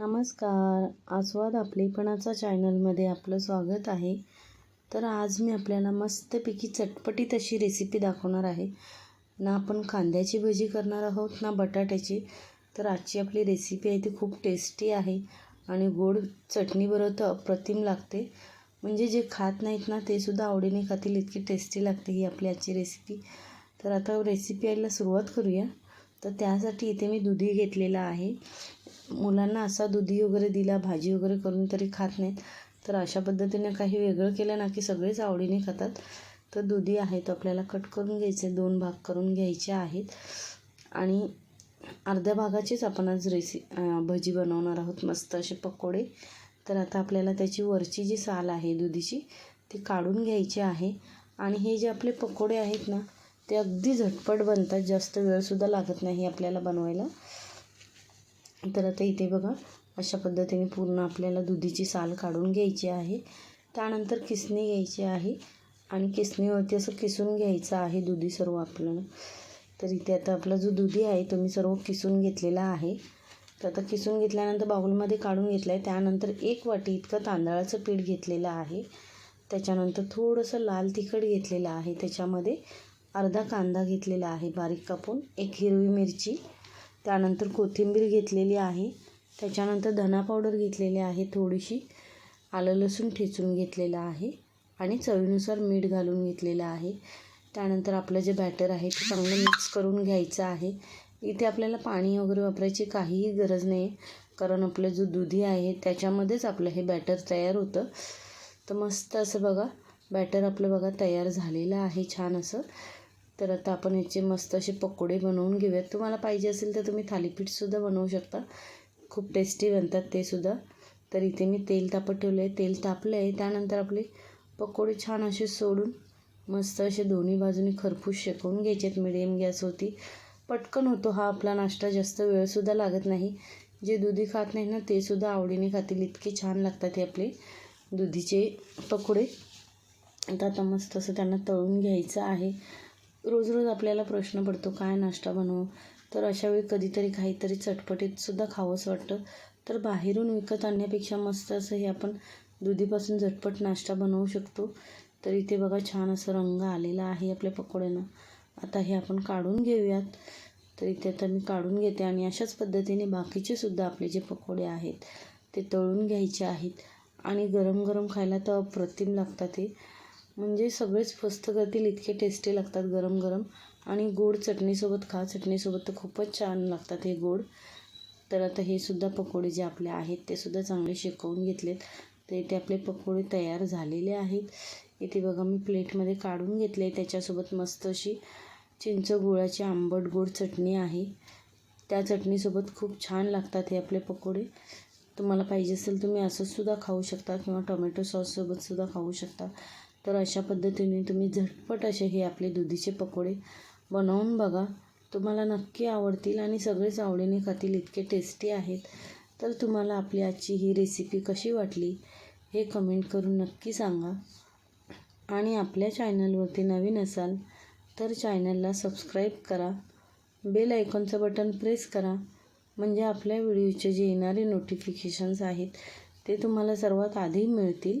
नमस्कार. आस्वाद आपलेपणाचा चॅनलमध्ये आपलं स्वागत आहे. तर आज मी आपल्याला मस्तपैकी चटपटीत अशी रेसिपी दाखवणार आहे. ना आपण कांद्याची भजी करणार आहोत ना बटाट्याची. तर आजची आपली रेसिपी आहे ती खूप टेस्टी आहे आणि गोड चटणीबरोबर तर अप्रतिम लागते. म्हणजे जे खात नाहीत ना ते सुद्धा आवडीने खातील इतकी टेस्टी लागते ही आपली आजची रेसिपी तर आता रेसिपी यायला सुरुवात करूया. तर त्यासाठी इथे मी दुधी घेतलेला आहे. मुलांना असा दुधी वगैरे दिला भाजी वगैरे करून तरी खात नाहीत. तर अशा पद्धतीने काही वेगळं केलं ना की सगळेच आवडीने खातात. तर दुधी आहे तो आपल्याला कट करून घ्यायचे दोन भाग करून घ्यायचे आहेत. आणि अर्ध्या भागाचीच आपण आज रेसि भजी बनवणार आहोत मस्त असे पकोडे. तर आता आपल्याला त्याची वरची जी साल आहे दुधीची ती काढून घ्यायची आहे. आणि हे जे आपले पकोडे आहेत ना ते अगदी झटपट बनतात जास्त वेळसुद्धा लागत नाही आपल्याला बनवायला. तर आता इथे बघा अशा पद्धतीने पूर्ण आपल्याला दुधीची साल काढून घ्यायची आहे. त्यानंतर किसणी घ्यायची आहे आणि किसणीवरती असं किसून घ्यायचं आहे दुधी सर्व आपल्याला. तर इथे आता आपला जो दुधी आहे तो मी सर्व किसून घेतलेला आहे. तर आता किसून घेतल्यानंतर बाउलमध्ये काढून घेतलं आहे त्यानंतर एक वाटी इतकं तांदळाचं पीठ घेतलेलं आहे. त्याच्यानंतर थोडंसं लाल तिखट घेतलेलं आहे. त्याच्यामध्ये अर्धा कांदा घेतलेला आहे बारीक कापून. एक हिरवी मिरची. त्यानंतर कोथिंबीर घेतलेली आहे. त्याच्यानंतर धना पावडर घेतलेली आहे. थोडीशी आलं लसूण ठेचून घेतलेलं आहे आणि चवीनुसार मीठ घालून घेतलेलं आहे. त्यानंतर आपलं जे बॅटर आहे ते चांगलं मिक्स करून घ्यायचं आहे. इथे आपल्याला पाणी वगैरे वापरायची काहीही गरज नाही कारण आपलं जो दुधी आहे त्याच्यामध्येच आपलं हे बॅटर तयार होतं. तर मस्त असं बघा बॅटर आपलं बघा तयार झालेलं आहे छान असं. तर आता आपण याचे मस्त असे पकोडे बनवून घेऊयात. तुम्हाला पाहिजे असेल तर तुम्ही थालीपीठसुद्धा बनवू शकता. खूप टेस्टी बनतात ते सुद्धा. तर इथे मी तेल तापत ठेवलं आहे तेल तापलं आहे त्यानंतर आपले पकोडे छान असे सोडून मस्त असे दोन्ही बाजूनी खरपूस शेकवून घ्यायचे आहेत मिडियम गॅसवरती पटकन होतो हा आपला नाश्ता. जास्त वेळसुद्धा लागत नाही. जे दुधी खात नाही ना ते सुद्धा आवडीने खातील. इतके छान लागतात हे आपले दुधीचे पकोडे. आता आता मस्त असं त्यांना तळून घ्यायचं आहे. रोज रोज आपल्याला प्रश्न पडतो काय नाश्ता बनवू? तर अशावेळी कधीतरी काहीतरी चटपटीतसुद्धा खावंसं वाटतं. तर बाहेरून विकत आणण्यापेक्षा मस्त असं हे आपण दुधीपासून झटपट नाश्ता बनवू शकतो. तर इथे बघा छान असं रंग आलेला आहे आपल्या पकोड्यांना. आता हे आपण काढून घेऊयात. तर इथे आता मी काढून घेते आणि अशाच पद्धतीने बाकीचे सुद्धा आपले जे पकोडे आहेत ते तळून घ्यायचे आहेत. आणि गरम गरम खायला तर अप्रतिम लागतात ते म्हणजे सगळेच फस्त करतील इतके टेस्टी लागतात गरम गरम. आणि गोड चटणीसोबत खा चटणीसोबत तर खूपच छान लागतात हे गोड. तर आता हे सुद्धा पकोडे जे आपले आहेत ते सुद्धा चांगले शिकवून घेतलेत. तर इथे आपले पकोडे तयार झालेले आहेत. इथे बघा मी प्लेटमध्ये काढून घेतले. त्याच्यासोबत मस्त अशी चिंच गुळाची आंबट गोड चटणी आहे. त्या चटणीसोबत खूप छान लागतात हे आपले पकोडे. तुम्हाला पाहिजे असेल तुम्ही असंसुद्धा खाऊ शकता किंवा टोमॅटो सॉससोबतसुद्धा खाऊ शकता. तर अशा पद्धतीने तुम्ही झटपट असे हे आपले दुधीचे पकोडे बनवून बघा. तुम्हाला नक्की आवडतील आणि सगळेच आवडीने खातील इतके टेस्टी आहेत. तर तुम्हाला आपली आजची ही रेसिपी कशी वाटली हे कमेंट करून नक्की सांगा. आणि आपल्या चॅनलवरती नवीन असाल तर चॅनलला सबस्क्राईब करा. बेल आयकॉनचं बटन प्रेस करा. म्हणजे आपल्या व्हिडिओचे जे येणारे नोटिफिकेशन्स आहेत ते तुम्हाला सर्वात आधी मिळतील.